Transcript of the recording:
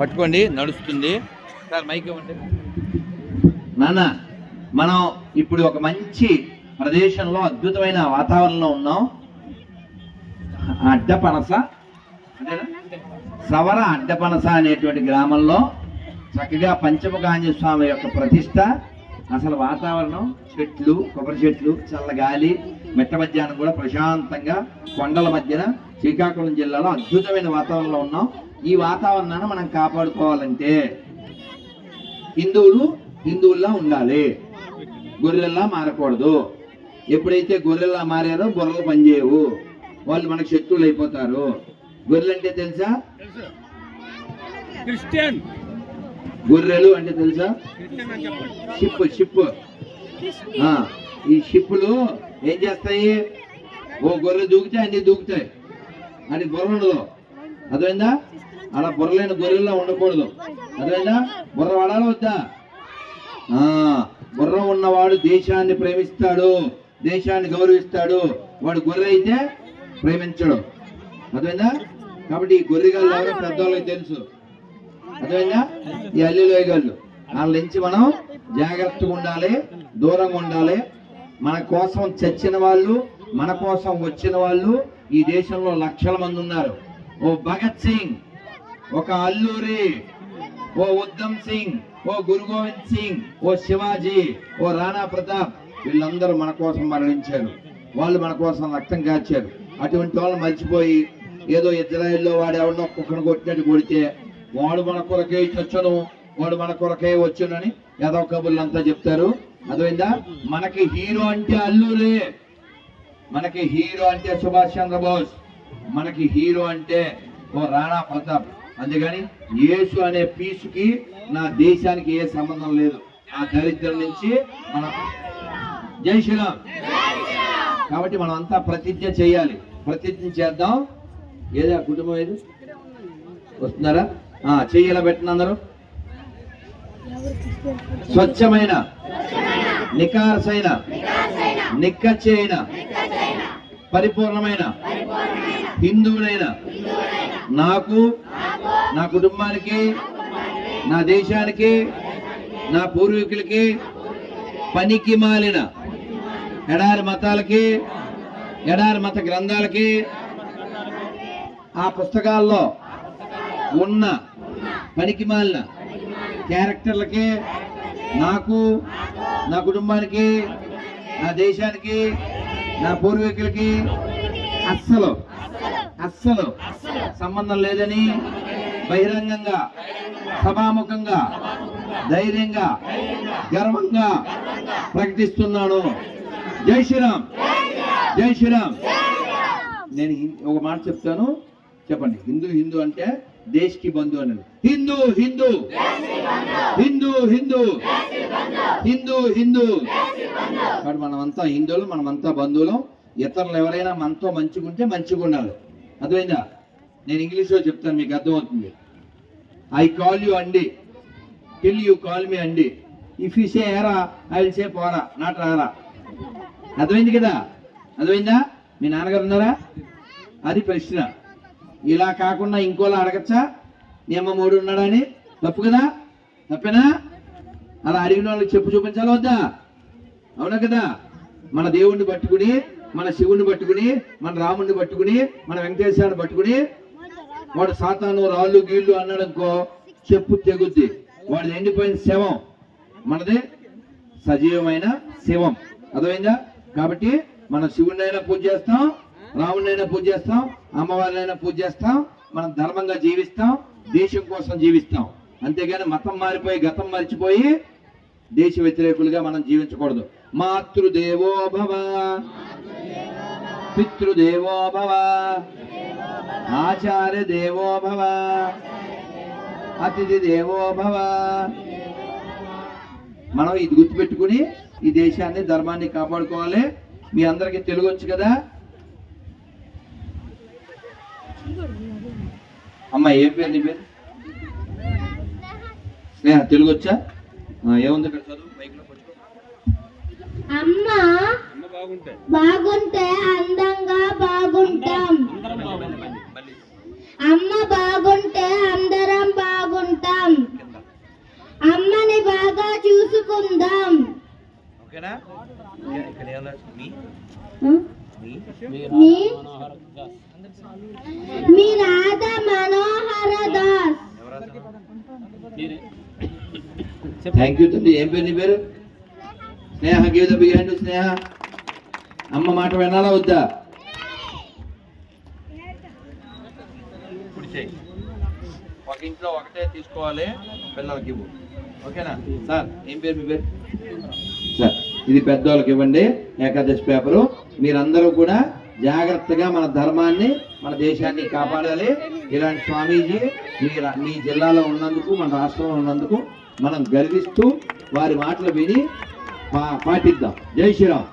పట్టుకోండి నడుస్తుంది. Sir mic ఇవ్వండి. నాన్న మనం ఇప్పుడు ఒక మంచి ప్రదేశంలో అద్భుతమైన వాతావరణంలో ఉన్నాం. అడ్డపనస? సవర అడ్డపనస అనేటువంటి గ్రామంలో చక్కగా పంచముఖ ఆంజనేయ స్వామి యొక్క ప్రతిష్ట. అసలు వాతావరణం చెట్లు కొబ్బరి చెట్లు చల్ల గాలి మెట్ట మధ్యాహ్నం కూడా ప్రశాంతంగా కొండల మధ్యన శ్రీకాకుళం జిల్లాలో అద్భుతమైన వాతావరణంలో ఉన్నాం. ఈ వాతావరణాన్ని మనం కాపాడుకోవాలంటే హిందువులు హిందువుల్లా ఉండాలి. గొర్రెల్లా మారకూడదు. ఎప్పుడైతే గొర్రెల్లా మారారో గొర్రెలు పనిచేయవు. వాళ్ళు మనకు శత్రువులు అయిపోతారు. గొర్రెలు అంటే తెలుసా? క్రిస్టియన్. గొర్రెలు అంటే తెలుసా? Ship ship. ఆ, ఈ షిప్పులు ఏం చేస్తాయి? ఓ గొర్రె దూకితే అన్ని దూకుతాయి. అని బుర్ర ఉండదు. అర్థమైందా? అలా బుర్రలేని గొర్రెల్లో ఉండకూడదు. అర్థమైందా? బుర్ర వాడాలి వద్దా? బుర్ర ఉన్నవాడు దేశాన్ని ప్రేమిస్తాడు దేశాన్ని గౌరవిస్తాడు. వాడు గొర్రె అయితే ప్రేమించడు. అర్థమైందా? కాబట్టి ఈ గొర్రెగాళ్ళు ఎవరో పెద్దవాళ్ళకి తెలుసు. అర్థమైందా? ఈ అల్లిలోయగాళ్ళు వాళ్ళ నుంచి మనం జాగ్రత్తగా ఉండాలి దూరంగా ఉండాలి. మన కోసం చచ్చిన వాళ్ళు మన కోసం వచ్చిన వాళ్ళు ఈ దేశంలో లక్షల మంది ఉన్నారు. ఓ భగత్ సింగ్ ఒక అల్లూరి ఓ ఉద్దమ్ సింగ్ ఓ గురు గోవింద్ సింగ్ ఓ శివాజీ ఓ రాణా ప్రతాప్ వీళ్ళందరూ మన కోసం మరణించారు. వాళ్ళు మన కోసం రక్తం కాచారు. అటువంటి వాళ్ళు మర్చిపోయి ఏదో ఇజ్రాయెల్లో వాడు ఎవరినో కుక్కను కొట్టినట్టు కొడితే వాడు మన కొరకే చచ్చను వాడు మన కొరకే వచ్చునని ఏదో కబుర్లు అంతా చెప్తారు. అర్థమైందా? మనకి హీరో అంటే అల్లూరే మనకి హీరో అంటే సుభాష్ చంద్రబోస్. మనకి హీరో అంటే ఓ రాణా ప్రతాప్. అందుకని యేసు అనే పీసుకి నా దేశానికి ఏ సంబంధం లేదు. ఆ దరిద్రం నుంచి మన జై శ్రీరామ్. కాబట్టి మనం అంతా ప్రతిజ్ఞ చేయాలి. ప్రతిజ్ఞ చేద్దాం. ఏదా కుటుంబం ఏది? వస్తున్నారా? ఆ, చెయ్యి ఇలా పెట్టిన అందరూ? స్వచ్ఛమైన. నికారసైన నిక్కచ్చైన పరిపూర్ణమైన హిందువునైన నాకు నా కుటుంబానికి నా దేశానికి నా పూర్వీకులకి పనికి మాలిన ఎడారి మతాలకి ఎడారి మత గ్రంథాలకి ఆ పుస్తకాల్లో ఉన్న పనికి మాలిన క్యారెక్టర్లకి నాకు నా కుటుంబానికి నా దేశానికి నా పూర్వీకులకి అస్సలు అస్సలు సంబంధం లేదని బహిరంగంగా సభాముఖంగా ధైర్యంగా గర్వంగా ప్రకటిస్తున్నాను. జై శ్రీరామ్. జై శ్రీరామ్. నేను ఒక మాట చెప్తాను. చెప్పండి. హిందూ హిందూ అంటే దేశ్కి బంధు అని హిందూ హిందూ హిందూ హిందూ హిందూ హిందూ కాబట్టి మనమంతా హిందువులు మనమంతా బంధువులు ఇతరులు ఎవరైనా మనతో మంచిగుంటే మంచిగా ఉండాలి అర్థమైందా? నేను ఇంగ్లీష్లో చెప్తాను మీకు అర్థమవుతుంది. ఐ కాల్ యూ అండి టిల్ యూ కాల్ మీ అండి ఇఫ్ యూ సే ఏరా ఐ విల్ సే పోరా నాట్ రారా అర్థమైంది కదా? అర్థమైందా? మీ నాన్నగారు ఉన్నారా? అది ప్రశ్న. ఇలా కాకుండా ఇంకోలా అడగచ్చా? నీ అమ్మ మూడు ఉన్నాడని. తప్పు కదా? తప్పేనా? అలా అడిగిన వాళ్ళకి చెప్పు చూపించాలి వద్దా? అవునా కదా? మన దేవుణ్ణి పట్టుకుని మన శివుణ్ణి పట్టుకుని మన రాముణ్ణి పట్టుకుని మన వెంకటేశ్వరాన్ని పట్టుకుని వాడు సాతాను రాళ్ళు గీళ్ళు అన్నాడు అనుకో చెప్పు తెగుద్ది. వాడిది ఎండిపోయిన శవం. మనది సజీవమైన శివం. అర్థమైందా? కాబట్టి మనం శివుడినైనా పూజ చేస్తాం రాముడినైనా పూజ చేస్తాం అమ్మవారినైనా పూజ చేస్తాం మనం ధర్మంగా జీవిస్తాం దేశం కోసం జీవిస్తాం. అంతేగాని మతం మారిపోయి గతం మర్చిపోయి దేశ వ్యతిరేకులుగా మనం జీవించకూడదు. మాతృదేవో భవ. పితృదేవో భవ. ఆచార్య దేవో భవ. అతిథి దేవో భవ. మనం ఇది గుర్తుపెట్టుకుని ఈ దేశాన్ని ధర్మాన్ని కాపాడుకోవాలి. మీ అందరికీ తెలుగు వచ్చు కదా? అమ్మ ఏం పేరు నీ పేరు? స్నేహ తెలుగు వచ్చా ఏముంది ఇక్కడ చదువు? మైక్లో అమ్మ అమ్మ బాగుంటే అందంగా బాగుంటాం మళ్ళీ అమ్మ బాగుంటే అందరం బాగుంటాం అమ్మని బాగా చూసుకుందాం ఓకేనా ఓకే, ఇక్కడ ఏమన్నా మీ మీ మీ మీ రాధ మనోహర దాస్? థ్యాంక్ యూ తండ్రి ఏం పేరు నీ పేరు? Sneha give the big hand Sneha. అమ్మ మాట వినాలా వద్దా? ఒక ఇంట్లో ఒకటే తీసుకోవాలి పిల్లలకి ఓకేనా? సార్ ఏం పేరు మీ పేరు? సార్. ఇది పెద్దోళ్ళకి ఇవ్వండి ఏకాదశి పేపరు. మీరందరూ కూడా జాగ్రత్తగా మన ధర్మాన్ని మన దేశాన్ని కాపాడాలి. ఇలాంటి స్వామీజీ మీ మీ జిల్లాలో ఉన్నందుకు మన రాష్ట్రంలో ఉన్నందుకు మనం గర్విస్తూ వారి మాటలు విని పాటిద్దాం. జై శ్రీరామ్.